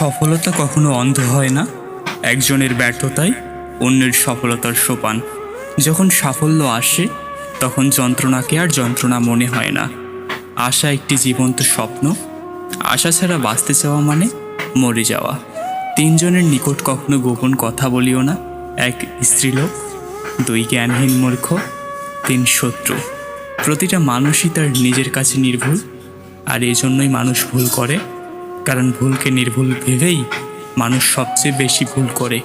সফলতা কখনো অন্ধ হয় না। একজনের ব্যর্থতায় অন্যের সফলতার সোপান। যখন সাফল্য আসে, তখন যন্ত্রণাকে আর যন্ত্রণা মনে হয় না। আশা একটি জীবন্ত স্বপ্ন। আশা ছাড়া বাঁচতে চাওয়া মানে মরে যাওয়া। তিনজনের নিকট কখনো গোপন কথা বলিও না। এক স্ত্রীলোক, দুই জ্ঞানহীন মূর্খ, তিন শত্রু। প্রতিটা মানুষই তার নিজের কাছে নির্ভুল, আর এই জন্যই মানুষ ভুল করে। কারণ ভুলকে নির্ভুল ভেবেই মানুষ সবচেয়ে বেশি ভুল করে।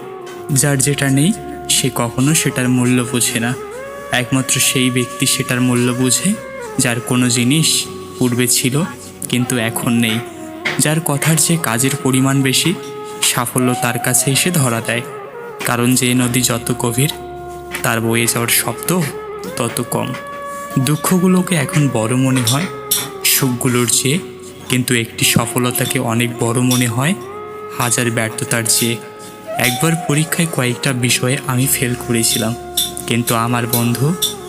যার যেটা নেই, সে কখনো সেটার মূল্য বোঝে না। একমাত্র সেই ব্যক্তি সেটার মূল্য বুঝে, যার কোনো জিনিস পূর্বে ছিল কিন্তু এখন নেই। যার কথার যে কাজের পরিমাণ বেশি, সাফল্য তার কাছে এসে ধরা দেয়। কারণ যে নদী যত গভীর, তার বয়ে যাওয়ার শব্দ তত কম। দুঃখগুলোকে এখন বড় মনে হয়, সুখগুলোর চেয়ে কিন্তু একটি সফলতাকে অনেক বড় মনে হয় হাজার ব্যর্থতার চেয়ে। একবার পরীক্ষায় কয়েকটা বিষয়ে আমি ফেল করেছিলাম, কিন্তু আমার বন্ধু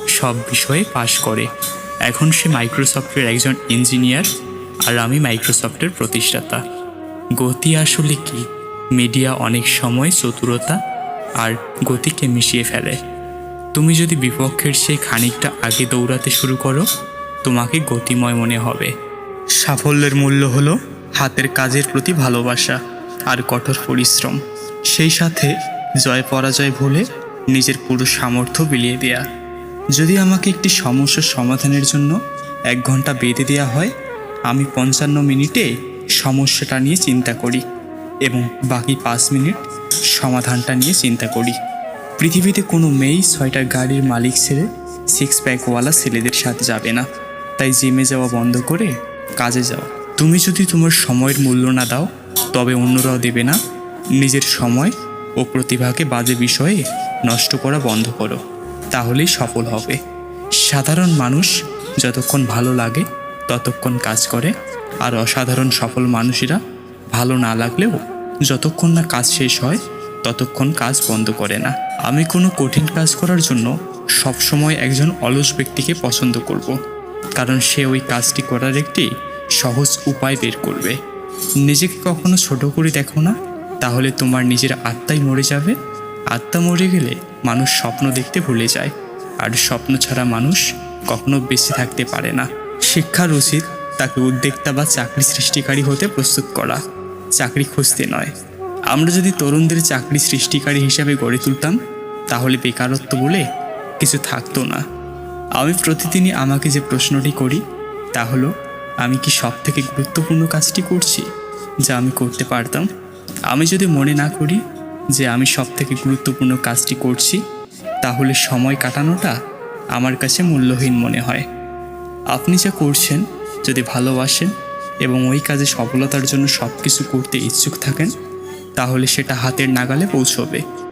সব বিষয়ে পাশ করে। এখন সে মাইক্রোসফটের একজন ইঞ্জিনিয়ার আর আমি মাইক্রোসফটের প্রতিষ্ঠাতা। গতি আসলে কি? মিডিয়া অনেক সময় চতুরতা আর গতিকে মিশিয়ে ফেলে। তুমি যদি বিপক্ষের সেই খানিকটা আগে দৌড়াতে শুরু করো, তোমাকে গতিময় মনে হবে। সাফল্যের মূল্য হলো হাতের কাজের প্রতি ভালোবাসা আর কঠোর পরিশ্রম। সেই সাথে জয় পরাজয় ভুলে নিজের পুরো সামর্থ্য বিলিয়ে দেয়া। যদি আমাকে একটি সমস্যার সমাধানের জন্য এক ঘণ্টা বেঁধে দেওয়া হয়, আমি পঞ্চান্ন মিনিটে সমস্যাটা নিয়ে চিন্তা করি এবং বাকি পাঁচ মিনিট সমাধানটা নিয়ে চিন্তা করি। পৃথিবীতে কোনো মেয়েই ছয়টা গাড়ির মালিক ছেড়ে সিক্স প্যাকওয়ালা ছেলেদের সাথে যাবে না। তাই জিমে যাওয়া বন্ধ করে কাজে যাও। তুমি যদি তোমার সময়ের মূল্য না দাও, তবে অন্যরাও দেবে না। নিজের সময় ও প্রতিভাকে বাজে বিষয়ে নষ্ট করা বন্ধ করো। তাহলেই সফল হবে। সাধারণ মানুষ যতক্ষণ ভালো লাগে, ততক্ষণ কাজ করে। আর অসাধারণ সফল মানুষেরা ভালো না লাগলেও যতক্ষণ না কাজ শেষ হয়, ততক্ষণ কাজ বন্ধ করে না। আমি কোনো কঠিন কাজ করার জন্য সবসময় একজন অলস ব্যক্তিকে পছন্দ করব। কারণ সে ওই কাজটি করার একটি সহজ উপায় বের করবে। নিজেকে কখনো ছোট করে দেখো না, তাহলে তোমার নিজের আত্মাই মরে যাবে। আত্মা মরে গেলে মানুষ স্বপ্ন দেখতে ভুলে যায়, আর স্বপ্ন ছাড়া মানুষ কখনো বেঁচে থাকতে পারে না। শিক্ষার উচিত তাকে উদ্যোক্তা বা চাকরি সৃষ্টিকারী হতে প্রস্তুত করা। চাকরি খুঁজতে নয়। আমরা যদি তরুণদের চাকরি সৃষ্টিকারী হিসাবে গড়ে তুলতাম, তাহলে বেকারত্ব বলে কিছু থাকতো না। আমি প্রতিদিনই আমাকে যে প্রশ্নটি করি, তা হলো, আমি কি সব থেকে গুরুত্বপূর্ণ কাজটি করছি, যা আমি করতে পারতাম? আমি যদি মনে না করি যে আমি সব থেকে গুরুত্বপূর্ণ কাজটি করছি, তাহলে সময় কাটানোটা আমার কাছে মূল্যহীন মনে হয়। আপনি যা করছেন, যদি ভালোবাসেন এবং ওই কাজে সফলতার জন্য সব কিছু করতে ইচ্ছুক থাকেন, তাহলে সেটা হাতের নাগালে পৌঁছবে।